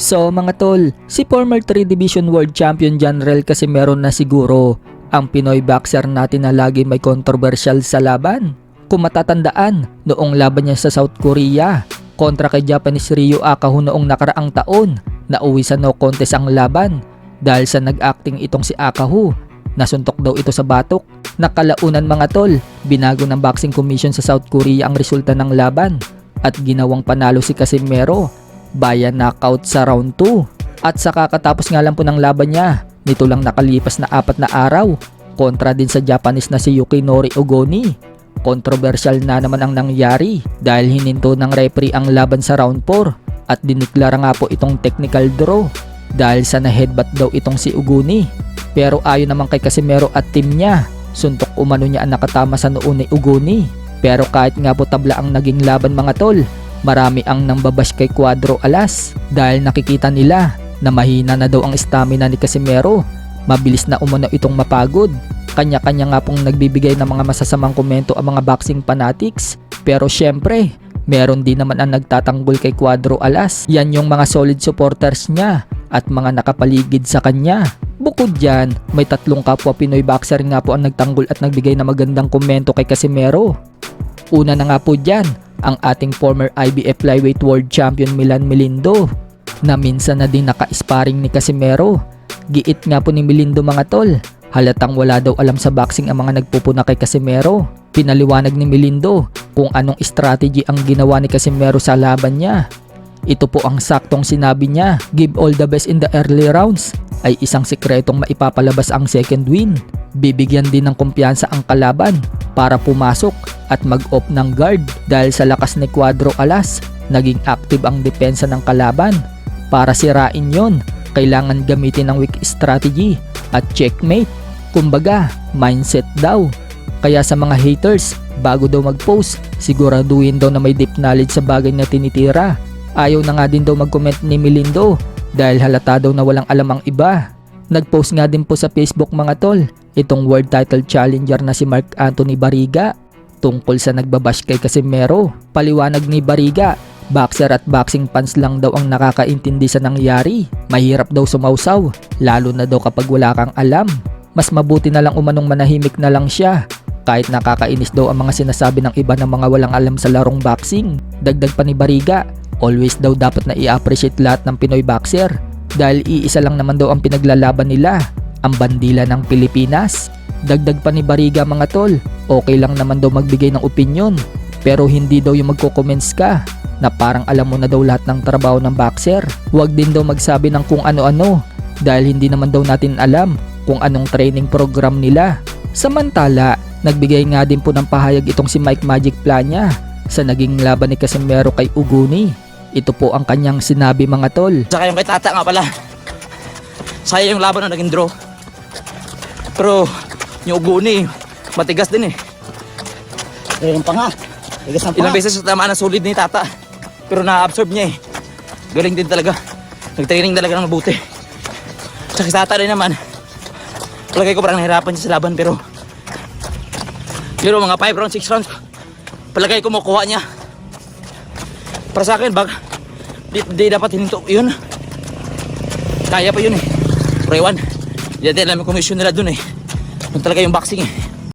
So mga tol, si former 3 Division World Champion General kasi meron na siguro ang Pinoy boxer natin na lagi may controversial sa laban. Kung matatandaan, noong laban niya sa South Korea kontra kay Japanese Ryu Akahu noong nakaraang taon, nauwi sa no contest ang laban dahil sa nag-acting itong si Akahu. Nasuntok daw ito sa batok. Nakalaunan mga tol, binago ng Boxing Commission sa South Korea ang resulta ng laban at ginawang panalo si Casimero via knockout sa round 2. At sa kakatapos nga lang po ng laban niya, nito lang nakalipas na apat na araw, kontra din sa Japanese na si Yukinori Ogoni. Kontrobersyal na naman ang nangyari dahil hininto ng referee ang laban sa round 4 at diniklara nga po itong technical draw dahil sa na-headbutt daw itong si Uguni. Pero ayon naman kay Casimero at team niya, suntok umano niya ang nakatama sa noo ni Uguni. Pero kahit nga po tabla ang naging laban mga tol, marami ang nambabash kay Cuadro Alas dahil nakikita nila na mahina na daw ang stamina ni Casimero. Mabilis na umano itong mapagod. Kanya-kanya nga pong nagbibigay ng mga masasamang komento ang mga boxing fanatics. Pero syempre, meron din naman ang nagtatanggol kay Cuadro Alas. Yan yung mga solid supporters niya at mga nakapaligid sa kanya. Bukod dyan, may tatlong kapwa Pinoy boxer nga po ang nagtanggol at nagbigay ng magandang komento kay Casimero. Una na nga po dyan, ang ating former IBF Flyweight World Champion Milan Melindo na minsan na din naka-sparring ni Casimero. Giit nga po ni Melindo mga tol, halatang wala daw alam sa boxing ang mga nagpupuna kay Casimero. Pinaliwanag ni Melindo kung anong strategy ang ginawa ni Casimero sa laban niya. Ito po ang saktong sinabi niya, give all the best in the early rounds ay isang sikretong maipapalabas ang second win. Bibigyan din ng kumpiyansa ang kalaban para pumasok at mag-off ng guard dahil sa lakas ni Cuadro Alas, naging active ang depensa ng kalaban. Para sirain yon, kailangan gamitin ng weak strategy at checkmate. Kumbaga, mindset daw. Kaya sa mga haters, bago daw mag-post, siguraduhin daw na may deep knowledge sa bagay na tinitira. Ayaw na nga din daw mag-comment ni Melindo dahil halata daw na walang alam ang iba. Nag-post nga din po sa Facebook mga tol, itong world title challenger na si Mark Anthony Bariga tungkol sa nagbabash kay Casimero. Paliwanag ni Bariga, boxer at boxing fans lang daw ang nakakaintindi sa nangyari. Mahirap daw sumausaw, lalo na daw kapag wala kang alam. Mas mabuti na lang umanong manahimik na lang siya. Kahit nakakainis daw ang mga sinasabi ng iba ng mga walang alam sa larong boxing. Dagdag pa ni Bariga, always daw dapat na i-appreciate lahat ng Pinoy boxer dahil iisa lang naman daw ang pinaglalaban nila, ang bandila ng Pilipinas. Dagdag pa ni Bariga mga tol, okay lang naman daw magbigay ng opinion, pero hindi daw yung magko-comments ka na parang alam mo na daw lahat ng trabaho ng boxer. Huwag din daw magsabi ng kung ano-ano dahil hindi naman daw natin alam kung anong training program nila. Samantala, nagbigay nga din po ng pahayag itong si Mike Magic Plania sa naging laban ni Casimero kay Uguni. Ito po ang kanyang sinabi mga tol. Saka yung kay tata nga pala. Saya yung laban na naging draw. Pero yung uguni, matigas din eh. Ayun pa nga. Tigas ang Ilang pa. beses tamaan ng solid ni tata. Pero na-absorb niya eh. Galing din talaga. Nag-training talaga ng mabuti. Tsaka si tata rin naman. Palagay ko parang nahirapan siya sa laban pero pero mga 5 rounds, 6 rounds palagay ko makuha niya para sa akin bag di, di dapat hininto yun kaya pa yun eh pero iwan hindi natin alam yung komisyon nila dun eh kung talaga yung boxing eh